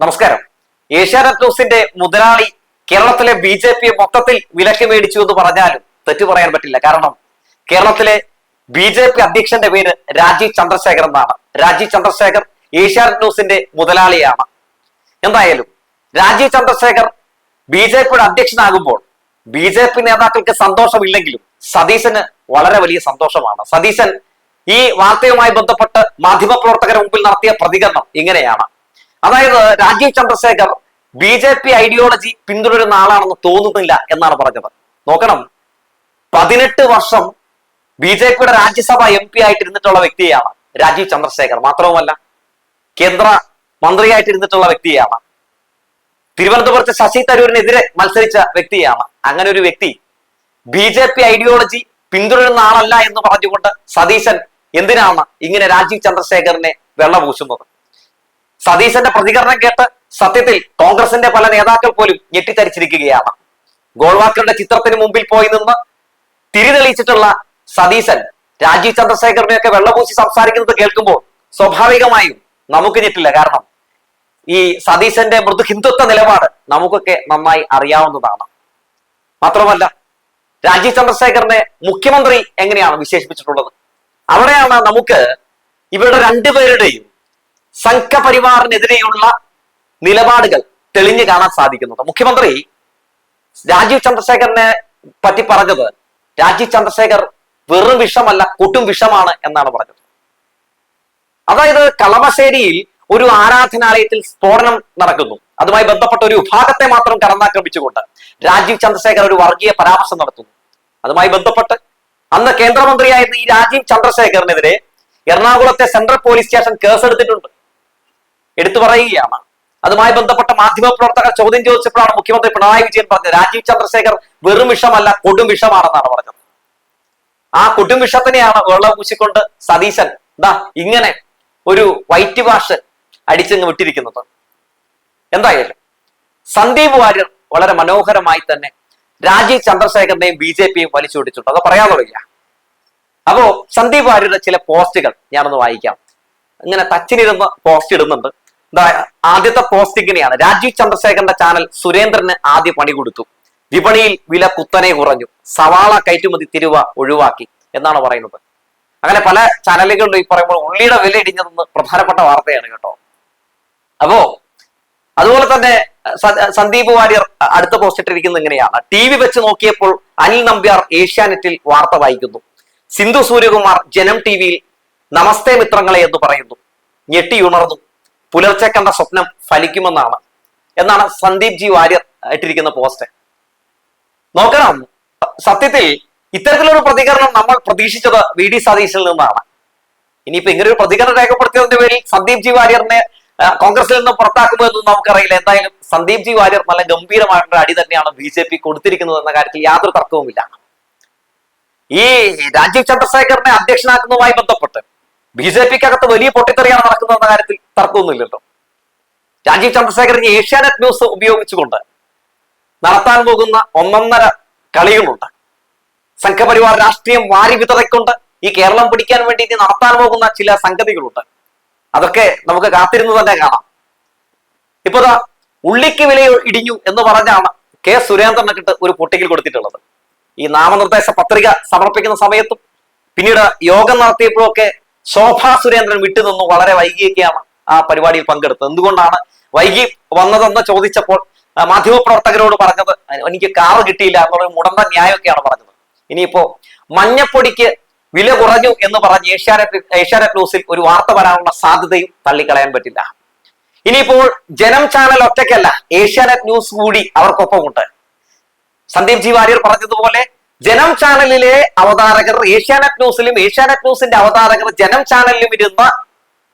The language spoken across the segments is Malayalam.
നമസ്കാരം. ഏഷ്യാനെറ്റ് ന്യൂസിന്റെ മുതലാളി കേരളത്തിലെ ബി ജെ പിയെ മൊത്തത്തിൽ വിലക്ക് മേടിച്ചു എന്ന് പറഞ്ഞാലും തെറ്റു പറയാൻ പറ്റില്ല. കാരണം കേരളത്തിലെ ബി ജെ പി അധ്യക്ഷന്റെ പേര് രാജീവ് ചന്ദ്രശേഖർ എന്നാണ്. രാജീവ് ചന്ദ്രശേഖർ ഏഷ്യാനെറ്റ് ന്യൂസിന്റെ മുതലാളിയാണ്. എന്തായാലും രാജീവ് ചന്ദ്രശേഖർ ബി ജെ പിയുടെ അധ്യക്ഷനാകുമ്പോൾ ബി ജെ പി നേതാക്കൾക്ക് സന്തോഷമില്ലെങ്കിലും സതീശന് വളരെ വലിയ സന്തോഷമാണ്. സതീശൻ ഈ വാർത്തയുമായി ബന്ധപ്പെട്ട് മാധ്യമപ്രവർത്തകരുടെ മുമ്പിൽ നടത്തിയ പ്രതികരണം ഇങ്ങനെയാണ്. അതായത് Rajeev Chandrasekhar B J P ideology പിന്തുടരുന്ന ആളാണെന്ന് തോന്നുന്നില്ല എന്നാണ് പറഞ്ഞത്. നോക്കണം. പതിനെട്ട് വർഷം ബി ജെ പിയുടെ രാജ്യസഭ എം പി ആയിട്ടിരുന്നിട്ടുള്ള വ്യക്തിയാണ് രാജീവ് ചന്ദ്രശേഖർ. മാത്രവുമല്ല കേന്ദ്ര മന്ത്രിയായിട്ടിരുന്നിട്ടുള്ള വ്യക്തിയാണ് തിരുവനന്തപുരത്ത് ശശി തരൂരിനെതിരെ മത്സരിച്ച വ്യക്തിയാണ് അങ്ങനെ ഒരു വ്യക്തി ബി ജെ പി ഐഡിയോളജി പിന്തുടരുന്ന ആളല്ല എന്ന് പറഞ്ഞുകൊണ്ട് സതീശൻ എന്തിനാണ് ഇങ്ങനെ രാജീവ് ചന്ദ്രശേഖറിനെ വെള്ളപൂശുന്നത്? സതീശന്റെ പ്രതികരണം കേട്ട് സത്യത്തിൽ കോൺഗ്രസിന്റെ പല നേതാക്കൾ പോലും ഞെട്ടിത്തരിച്ചിരിക്കുകയാണ്. ഗോൾവാക്കറുടെ ചിത്രത്തിന് മുമ്പിൽ പോയി നിന്ന് തിരിതെളിയിച്ചിട്ടുള്ള സതീശൻ രാജീവ് ചന്ദ്രശേഖറിനെയൊക്കെ വെള്ളപൂശി സംസാരിക്കുന്നത് കേൾക്കുമ്പോൾ സ്വാഭാവികമായും നമുക്ക് ഞെട്ടില്ല. കാരണം ഈ സതീശന്റെ മൃദു ഹിന്ദുത്വ നിലപാട് നമുക്കൊക്കെ നന്നായി അറിയാവുന്നതാണ്. മാത്രമല്ല രാജീവ് ചന്ദ്രശേഖരനെ മുഖ്യമന്ത്രി എങ്ങനെയാണ് വിശേഷിപ്പിച്ചിട്ടുള്ളത്? അവിടെയാണ് നമുക്ക് ഇവരുടെ രണ്ടുപേരുടെയും സംഘപരിവാറിനെതിരെയുള്ള നിലപാടുകൾ തെളിഞ്ഞു കാണാൻ സാധിക്കുന്നത് മുഖ്യമന്ത്രി രാജീവ് ചന്ദ്രശേഖരനെ പറ്റി പറഞ്ഞത് രാജീവ് ചന്ദ്രശേഖർ വെറും വിഷമല്ല കൂട്ടും വിഷമാണ് എന്നാണ് പറഞ്ഞത്. അതായത് കളമശ്ശേരിയിൽ ഒരു ആരാധനാലയത്തിൽ സ്ഫോടനം നടക്കുന്നു. അതുമായി ബന്ധപ്പെട്ട ഒരു വിഭാഗത്തെ മാത്രം കടന്നാക്രമിച്ചുകൊണ്ട് രാജീവ് ചന്ദ്രശേഖർ ഒരു വർഗീയ പരാമർശം നടത്തുന്നു. അതുമായി ബന്ധപ്പെട്ട് അന്ന് കേന്ദ്രമന്ത്രിയായിരുന്ന ഈ രാജീവ് ചന്ദ്രശേഖറിനെതിരെ എറണാകുളത്തെ സെൻട്രൽ പോലീസ് സ്റ്റേഷൻ കേസെടുത്തിട്ടുണ്ട്. എടുത്തു പറയുകയാണ്. അതുമായി ബന്ധപ്പെട്ട മാധ്യമ പ്രവർത്തകർ ചോദ്യം ചോദിച്ചപ്പോഴാണ് മുഖ്യമന്ത്രി പിണറായി വിജയൻ പറഞ്ഞത് രാജീവ് ചന്ദ്രശേഖർ വെറും വിഷമല്ല കൊടും വിഷമാണെന്നാണ് പറഞ്ഞത്. ആ കൊടും വിഷത്തിനെയാണ് വെള്ളം പൂശിക്കൊണ്ട് സതീശൻ ദാ ഇങ്ങനെ ഒരു വൈറ്റ് വാഷ് അടിച്ചങ്ങ് വിട്ടിരിക്കുന്നത്. എന്തായാലും സന്ദീപ് വാര്യർ വളരെ മനോഹരമായി തന്നെ രാജീവ് ചന്ദ്രശേഖരനെയും ബി ജെ പിയും വലിച്ചുപിടിച്ചിട്ടുണ്ട് അത് പറയാൻ തുടങ്ങിയ. അപ്പോ സന്ദീപ് വാര്യരുടെ ചില പോസ്റ്റുകൾ ഞാനൊന്ന് വായിക്കാം. ഇങ്ങനെ തച്ചിനിരുന്ന് പോസ്റ്റ് ഇടുന്നുണ്ട്. ആദ്യത്തെ പോസ്റ്റ് ഇങ്ങനെയാണ്. രാജീവ് ചന്ദ്രശേഖരന്റെ ചാനൽ സുരേന്ദ്രന് ആദ്യ പണി കൊടുത്തു. വിപണിയിൽ വില കുത്തനെ കുറഞ്ഞു. സവാള കയറ്റുമതി തിരുവ ഒഴിവാക്കി എന്നാണ് പറയുന്നത്. അങ്ങനെ പല ചാനലുകളിലും ഈ പറയുമ്പോൾ ഉള്ളിയുടെ വില ഇടിഞ്ഞതെന്ന് പ്രധാനപ്പെട്ട വാർത്തയാണ് കേട്ടോ. അപ്പോ അതുപോലെ തന്നെ സന്ദീപ് വാര്യർ അടുത്ത പോസ്റ്റ് ഇട്ടിരിക്കുന്നത് ഇങ്ങനെയാണ്. ടി വി വെച്ച് നോക്കിയപ്പോൾ അനിൽ നമ്പ്യാർ ഏഷ്യാനെറ്റിൽ വാർത്ത വായിക്കുന്നു. സിന്ധു സൂര്യകുമാർ ജനം ടി വിയിൽ നമസ്തേ മിത്രങ്ങളെ എന്ന് പറയുന്നു. ഞെട്ടിയുണർന്നു പുലർച്ചെ കണ്ട സ്വപ്നം ഫലിക്കുമെന്നാണ്. എന്നാണ് സന്ദീപ് ജി വാര്യർ ഇട്ടിരിക്കുന്ന പോസ്റ്റ് നോക്കണം. സത്യത്തിൽ ഇത്തരത്തിലൊരു പ്രതികരണം നമ്മൾ പ്രതീക്ഷിച്ചത് വി ഡി സതീശിൽ നിന്നാണ്. ഇനിയിപ്പോ ഇങ്ങനെ ഒരു പ്രതികരണം രേഖപ്പെടുത്തിയതിന്റെ പേരിൽ സന്ദീപ് ജി വാര്യറിനെ കോൺഗ്രസിൽ നിന്ന് പുറത്താക്കുമോ എന്നും നമുക്കറിയില്ല. എന്തായാലും സന്ദീപ് ജി വാര്യർ നല്ല ഗംഭീരമായിട്ടുള്ള അടി തന്നെയാണ് ബി ജെ പി കൊടുത്തിരിക്കുന്നത് എന്ന കാര്യത്തിൽ യാതൊരു തർക്കവുമില്ല. ഈ രാജീവ് ചന്ദ്രശേഖരനെ അധ്യക്ഷനാക്കുന്നതുമായി ബന്ധപ്പെട്ട് ബി ജെ പിക്കകത്ത് വലിയ പൊട്ടിത്തെറിയാണ് നടക്കുന്നത് എന്ന കാര്യത്തിൽ തർക്കമൊന്നുമില്ലല്ലോ. രാജീവ് ചന്ദ്രശേഖരൻ ഏഷ്യാനെറ്റ് ന്യൂസ് ഉപയോഗിച്ചുകൊണ്ട് നടത്താൻ പോകുന്ന ഒന്നൊന്നര കളികളുണ്ട്. സംഘപരിവാർ രാഷ്ട്രീയം വാരി വിതറയ്ക്കൊണ്ട് ഈ കേരളം പിടിക്കാൻ വേണ്ടി ഇനി നടത്താൻ പോകുന്ന ചില സംഗതികളുണ്ട്. അതൊക്കെ നമുക്ക് കാത്തിരുന്ന് തന്നെ കാണാം. ഇപ്പൊ ഉള്ളിക്ക് വില ഇടിഞ്ഞു എന്ന് പറഞ്ഞാണ് കെ സുരേന്ദ്രനെ കിട്ട് ഒരു പൊട്ടിക്കൽ കൊടുത്തിട്ടുള്ളത്. ഈ നാമനിർദ്ദേശ പത്രിക സമർപ്പിക്കുന്ന സമയത്തും പിന്നീട് യോഗം നടത്തിയപ്പോഴൊക്കെ ശോഭാ സുരേന്ദ്രൻ വിട്ടുനിന്നു വളരെ വൈകിയൊക്കെയാണ് ആ പരിപാടിയിൽ പങ്കെടുത്തത്. എന്തുകൊണ്ടാണ് വൈകി വന്നതെന്ന് ചോദിച്ചപ്പോൾ മാധ്യമപ്രവർത്തകരോട് പറഞ്ഞത് എനിക്ക് കാറ് കിട്ടിയില്ല എന്നുള്ള മുടന്ത ന്യായമൊക്കെയാണ് പറഞ്ഞത്. ഇനിയിപ്പോ മഞ്ഞപ്പൊടിക്ക് വില കുറഞ്ഞു എന്ന് പറഞ്ഞ് ഏഷ്യാനെറ്റ് ഏഷ്യാനെറ്റ് ന്യൂസിൽ ഒരു വാർത്ത വരാനുള്ള സാധ്യതയും തള്ളിക്കളയാൻ പറ്റില്ല. ഇനിയിപ്പോൾ ജനം ചാനൽ ഒറ്റയ്ക്കല്ല ഏഷ്യാനെറ്റ് ന്യൂസ് കൂടി അവർക്കൊപ്പമുണ്ട്. സന്ദീപ് ജി വാര്യർ പറഞ്ഞതുപോലെ ജനം ചാനലിലെ അവതാരകർ ഏഷ്യാനെറ്റ് ന്യൂസിലും ഏഷ്യാനെറ്റ് ന്യൂസിന്റെ അവതാരകർ ജനം ചാനലിലും ഇരുന്ന്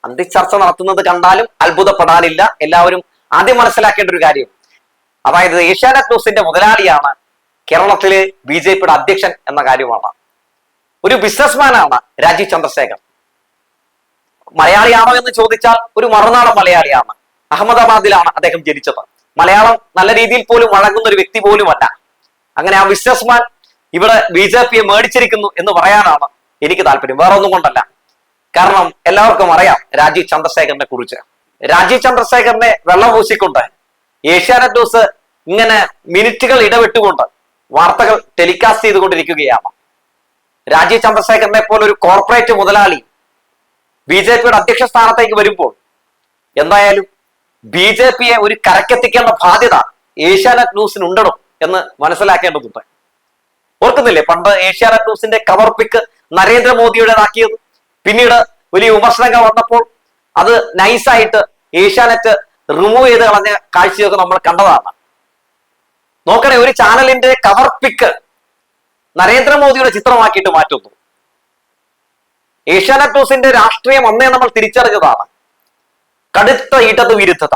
അന്തിച്ചർച്ച നടത്തുന്നത് കണ്ടാലും അത്ഭുതപ്പെടാനില്ല. എല്ലാവരും ആദ്യം മനസ്സിലാക്കേണ്ട ഒരു കാര്യം. അതായത് ഏഷ്യാനെറ്റ് ന്യൂസിന്റെ മുതലാളിയാണ് കേരളത്തിലെ ബി ജെ പിയുടെ അധ്യക്ഷൻ എന്ന കാര്യമാണ്. ഒരു ബിസിനസ്മാനാണ് രാജീവ് ചന്ദ്രശേഖർ. മലയാളിയാണോ എന്ന് ചോദിച്ചാൽ ഒരു മറുനാടൻ മലയാളിയാണ്. അഹമ്മദാബാദിലാണ് അദ്ദേഹം ജനിച്ചത്. മലയാളം നല്ല രീതിയിൽ പോലും വഴങ്ങുന്ന ഒരു വ്യക്തി പോലുമല്ല. അങ്ങനെ ആ ബിസിനസ്മാൻ ഇവിടെ ബി ജെ പിയെ മേടിച്ചിരിക്കുന്നു എന്ന് പറയാനാണ് എനിക്ക് താല്പര്യം. വേറെ ഒന്നും കൊണ്ടല്ല. കാരണം എല്ലാവർക്കും അറിയാം രാജീവ് ചന്ദ്രശേഖരനെ കുറിച്ച്. രാജീവ് ചന്ദ്രശേഖരനെ വെള്ളം പൂശിക്കൊണ്ട് ഏഷ്യാനെറ്റ് ന്യൂസ് ഇങ്ങനെ മിനിറ്റുകൾ ഇടവിട്ടുകൊണ്ട് വാർത്തകൾ ടെലികാസ്റ്റ് ചെയ്തുകൊണ്ടിരിക്കുകയാണ്. രാജീവ് ചന്ദ്രശേഖരനെ പോലെ ഒരു കോർപ്പറേറ്റ് മുതലാളി ബി ജെ പിയുടെ അധ്യക്ഷ സ്ഥാനത്തേക്ക് വരുമ്പോൾ എന്തായാലും ബി ജെ പിയെ ഒരു കരക്കെത്തിക്കേണ്ട ബാധ്യത ഏഷ്യാനെറ്റ് ന്യൂസിനുണ്ടോ എന്ന് മനസ്സിലാക്കേണ്ടതുണ്ട്. ഓർക്കുന്നില്ലേ? പണ്ട് ഏഷ്യാനെറ്റ് ന്യൂസിന്റെ കവർ പിക്ക് നരേന്ദ്രമോദിയുടേതാക്കിയത് പിന്നീട് വലിയ വിമർശനങ്ങൾ വന്നപ്പോൾ അത് നൈസായിട്ട് ഏഷ്യാനെറ്റ് റിമൂവ് ചെയ്ത് കളഞ്ഞ കാഴ്ചയൊക്കെ നമ്മൾ കണ്ടതാണ്. നോക്കണേ ഒരു ചാനലിന്റെ കവർ പിക്ക് നരേന്ദ്രമോദിയുടെ ചിത്രമാക്കിയിട്ട് മാറ്റുന്നു. ഏഷ്യാനെറ്റ് ന്യൂസിന്റെ രാഷ്ട്രീയം അന്നേ നമ്മൾ തിരിച്ചറിഞ്ഞതാണ്. കടുത്ത ഇടതു വിരുദ്ധത.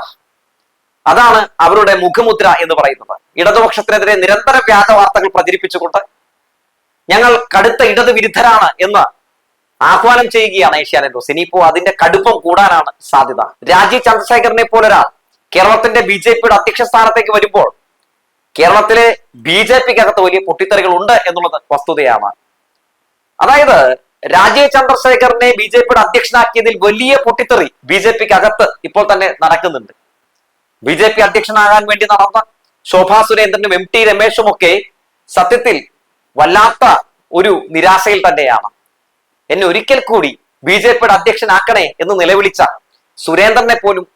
അതാണ് അവരുടെ മുഖമുദ്ര എന്ന് പറയുന്നത്. ഇടതുപക്ഷത്തിനെതിരെ നിരന്തര വ്യാജ വാർത്തകൾ പ്രചരിപ്പിച്ചുകൊണ്ട് ഞങ്ങൾ കടുത്ത ഇടത് വിരുദ്ധരാണ് എന്ന് ആഹ്വാനം ചെയ്യുകയാണ് ഏഷ്യാനെറ്റ് ന്യൂസ്. ഇനിയിപ്പോ അതിന്റെ കടുപ്പം കൂടാനാണ് സാധ്യത. രാജീവ് ചന്ദ്രശേഖരനെ പോലൊരാൾ കേരളത്തിന്റെ ബി ജെ പിയുടെ അധ്യക്ഷ സ്ഥാനത്തേക്ക് വരുമ്പോൾ കേരളത്തിലെ ബി ജെ പിക്കകത്ത് വലിയ പൊട്ടിത്തെറികൾ ഉണ്ട് എന്നുള്ളത് വസ്തുതയാണ്. അതായത് രാജീവ് ചന്ദ്രശേഖരനെ ബി ജെ പിയുടെ അധ്യക്ഷനാക്കിയതിൽ വലിയ പൊട്ടിത്തെറി ബി ജെ പിക്ക് അകത്ത് ഇപ്പോൾ തന്നെ നടക്കുന്നുണ്ട്. ബി ജെ പി അധ്യക്ഷനാകാൻ വേണ്ടി നടന്ന ശോഭാ സുരേന്ദ്രനും എം ടി രമേശും ഒക്കെ സത്യത്തിൽ വല്ലാത്ത ഒരു നിരാശയിൽ തന്നെയാണ്. എന്നെ ഒരിക്കൽ കൂടി ബി ജെ പിയുടെ അധ്യക്ഷനാക്കണേ എന്ന് നിലവിളിച്ച സുരേന്ദ്രനെ പോലും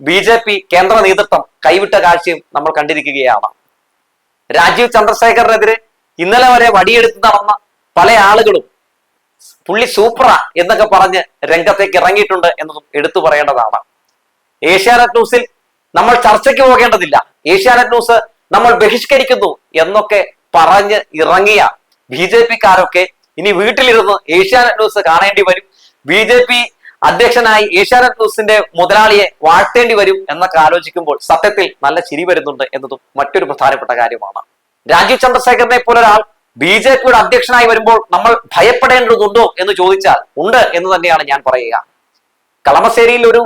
ബി ജെ പി കേന്ദ്ര നേതൃത്വം കൈവിട്ട കാഴ്ചയും നമ്മൾ കണ്ടിരിക്കുകയാണ്. രാജീവ് ചന്ദ്രശേഖരനെതിരെ ഇന്നലെ വരെ വടിയെടുത്ത് നടന്ന പല ആളുകളും പുള്ളി സൂപ്ര എന്നൊക്കെ പറഞ്ഞ് രംഗത്തേക്ക് ഇറങ്ങിയിട്ടുണ്ട് എന്നതും എടുത്തു പറയേണ്ടതാണ്. ഏഷ്യാനെറ്റ് ന്യൂസിൽ നമ്മൾ ചർച്ചയ്ക്ക് പോകേണ്ടതില്ല. ഏഷ്യാനെറ്റ് ന്യൂസ് നമ്മൾ ബഹിഷ്കരിക്കുന്നു എന്നൊക്കെ പറഞ്ഞ് ഇറങ്ങിയ ബി ജെ പിക്കാരൊക്കെ ഇനി വീട്ടിലിരുന്ന് ഏഷ്യാനെറ്റ് ന്യൂസ് കാണേണ്ടി വരും. ബി ജെ പി അധ്യക്ഷനായി ഏഷ്യാനെറ്റ് ന്യൂസിന്റെ മുതലാളിയെ വാഴ്ത്തേണ്ടി വരും എന്നൊക്കെ ആലോചിക്കുമ്പോൾ സത്യത്തിൽ നല്ല ചിരി വരുന്നുണ്ട് എന്നതും മറ്റൊരു പ്രധാനപ്പെട്ട കാര്യമാണ്. രാജീവ് ചന്ദ്രശേഖരനെ പോലെ ഒരാൾ ബി ജെ പിയുടെ അധ്യക്ഷനായി വരുമ്പോൾ നമ്മൾ ഭയപ്പെടേണ്ടതുണ്ടോ എന്ന് ചോദിച്ചാൽ ഉണ്ട് എന്ന് തന്നെയാണ് ഞാൻ പറയുക. കളമശ്ശേരിയിൽ ഒരു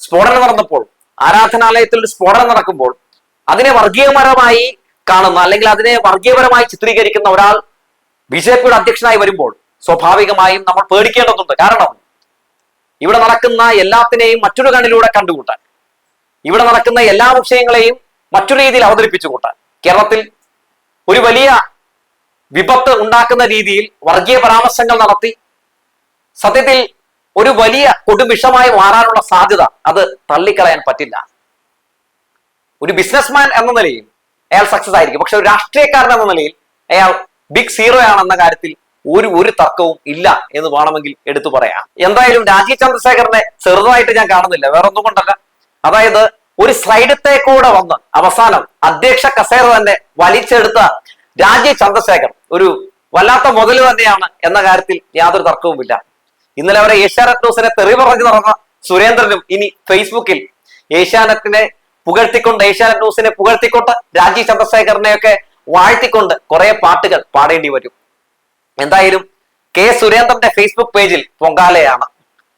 സ്ഫോടനം നടന്നപ്പോൾ ആരാധനാലയത്തിൽ ഒരു സ്ഫോടനം നടക്കുമ്പോൾ അതിനെ വർഗീയപരമായി കാണുന്ന അല്ലെങ്കിൽ അതിനെ വർഗീയപരമായി ചിത്രീകരിക്കുന്ന ഒരാൾ ബി ജെ പിയുടെ അധ്യക്ഷനായി വരുമ്പോൾ സ്വാഭാവികമായും നമ്മൾ പേടിക്കേണ്ടതുണ്ട്. കാരണം ഇവിടെ നടക്കുന്ന എല്ലാത്തിനെയും മറ്റൊരു കണ്ണിലൂടെ കണ്ടുകൂട്ടാൻ ഇവിടെ നടക്കുന്ന എല്ലാ വിഷയങ്ങളെയും മറ്റൊരു രീതിയിൽ അവതരിപ്പിച്ചു കൂട്ടാൻ. കേരളത്തിൽ ഒരു വലിയ വിപത്ത് ഉണ്ടാക്കുന്ന രീതിയിൽ വർഗീയ പരാമർശങ്ങൾ നടത്തി സത്യത്തിൽ ഒരു വലിയ കൊടുവിഷമായി മാറാനുള്ള സാധ്യത അത് തള്ളിക്കളയാൻ പറ്റില്ല. ഒരു ബിസിനസ്മാൻ എന്ന നിലയിൽ അയാൾ സക്സസ് ആയിരിക്കും. പക്ഷെ ഒരു രാഷ്ട്രീയക്കാരൻ എന്ന നിലയിൽ അയാൾ ബിഗ് സീറോ ആണെന്ന കാര്യത്തിൽ ഒരു ഒരു തർക്കവും ഇല്ല എന്ന് വേണമെങ്കിൽ എടുത്തു പറയാം. എന്തായാലും രാജീവ് ചന്ദ്രശേഖരനെ ചെറുതായിട്ട് ഞാൻ കാണുന്നില്ല. വേറെ ഒന്നും കൊണ്ടല്ല. അതായത് ഒരു സ്ലൈഡത്തേക്കൂടെ വന്ന് അവസാനം അധ്യക്ഷ കസേര തന്നെ വലിച്ചെടുത്ത രാജീവ് ചന്ദ്രശേഖർ ഒരു വല്ലാത്ത മുതൽ തന്നെയാണ് എന്ന കാര്യത്തിൽ യാതൊരു തർക്കവുമില്ല ഇന്നലെ അവരെ ഏഷ്യാനെറ്റ് ന്യൂസിനെ തെറി പറഞ്ഞു നടന്ന സുരേന്ദ്രനും ഇനി ഫേസ്ബുക്കിൽ ഏഷ്യാനെറ്റിനെ പുകഴ്ത്തിക്കൊണ്ട് ഏഷ്യാനെറ്റ് ന്യൂസിനെ പുകഴ്ത്തിക്കൊണ്ട് രാജീവ് ചന്ദ്രശേഖരനെയൊക്കെ വാഴ്ത്തിക്കൊണ്ട് കുറെ പാട്ടുകൾ പാടേണ്ടി വരും. എന്തായാലും കെ സുരേന്ദ്രന്റെ ഫേസ്ബുക്ക് പേജിൽ പൊങ്കാലയാണ്.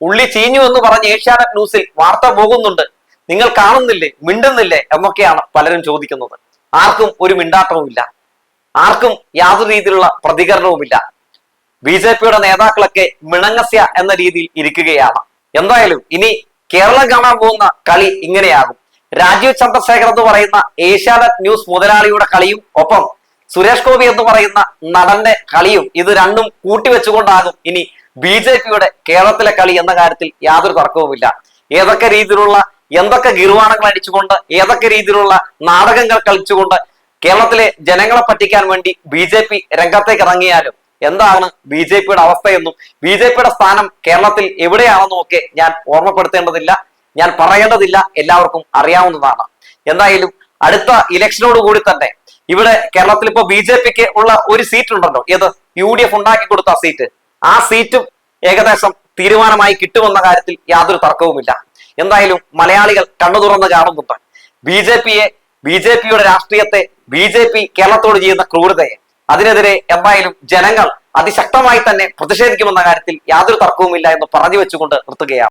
ഉള്ളി ചീഞ്ഞു എന്ന് പറഞ്ഞ് ഏഷ്യാനെറ്റ് ന്യൂസിൽ വാർത്ത പോകുന്നുണ്ട്. നിങ്ങൾ കാണുന്നില്ലേ മിണ്ടുന്നില്ലേ എന്നൊക്കെയാണ് പലരും ചോദിക്കുന്നത്. ആർക്കും ഒരു മിണ്ടാട്ടവുമില്ല. ആർക്കും യാതൊരു രീതിയിലുള്ള പ്രതികരണവുമില്ല. ബി ജെ പിയുടെ നേതാക്കളൊക്കെ മിണങ്ങസ്യ എന്ന രീതിയിൽ ഇരിക്കുകയാണ്. എന്തായാലും ഇനി കേരളം കാണാൻ പോകുന്ന കളി ഇങ്ങനെയാകും. രാജീവ് ചന്ദ്രശേഖർ എന്ന് പറയുന്ന ഏഷ്യാനെറ്റ് ന്യൂസ് മുതലാളിയുടെ കളിയും ഒപ്പം സുരേഷ് ഗോപി എന്ന് പറയുന്ന നടന്റെ കളിയും ഇത് രണ്ടും കൂട്ടിവെച്ചുകൊണ്ടാകും ഇനി ബി ജെ പിയുടെ കേരളത്തിലെ കളി എന്ന കാര്യത്തിൽ യാതൊരു തർക്കവുമില്ല. ഏതൊക്കെ രീതിയിലുള്ള എന്തൊക്കെ ഗിർവാണങ്ങൾ അടിച്ചുകൊണ്ട് ഏതൊക്കെ രീതിയിലുള്ള നാടകങ്ങൾ കളിച്ചുകൊണ്ട് കേരളത്തിലെ ജനങ്ങളെ പറ്റിക്കാൻ വേണ്ടി ബി ജെ പി രംഗത്തേക്ക് ഇറങ്ങിയാലും എന്താണ് ബി ജെ പിയുടെ അവസ്ഥയെന്നും ബി ജെ പിയുടെ സ്ഥാനം കേരളത്തിൽ എവിടെയാണെന്നും ഒക്കെ ഞാൻ ഓർമ്മപ്പെടുത്തേണ്ടതില്ല. ഞാൻ പറയേണ്ടതില്ല എല്ലാവർക്കും അറിയാവുന്നതാണ്. എന്തായാലും അടുത്ത ഇലക്ഷനോട് കൂടി തന്നെ ഇവിടെ കേരളത്തിൽ ഇപ്പൊ ബി ജെ പിക്ക് ഉള്ള ഒരു സീറ്റ് ഉണ്ടല്ലോ. ഏത്? യു ഡി എഫ് ഉണ്ടാക്കി കൊടുത്ത സീറ്റ് ആ സീറ്റും ഏകദേശം തീരുമാനമായി കിട്ടുമെന്ന കാര്യത്തിൽ യാതൊരു തർക്കവുമില്ല. എന്തായാലും മലയാളികൾ കണ്ണു തുറന്ന് കാണുന്നുണ്ട്. ബി ജെ പിയെ ബി ജെ പിയുടെ രാഷ്ട്രീയത്തെ ബി ജെ പി കേരളത്തോട് ചെയ്യുന്ന ക്രൂരതയെ. അതിനെതിരെ എന്തായാലും ജനങ്ങൾ അതിശക്തമായി തന്നെ പ്രതിഷേധിക്കുമെന്ന കാര്യത്തിൽ യാതൊരു തർക്കവുമില്ല എന്ന് പറഞ്ഞു വെച്ചുകൊണ്ട് നിർത്തുകയാണ്.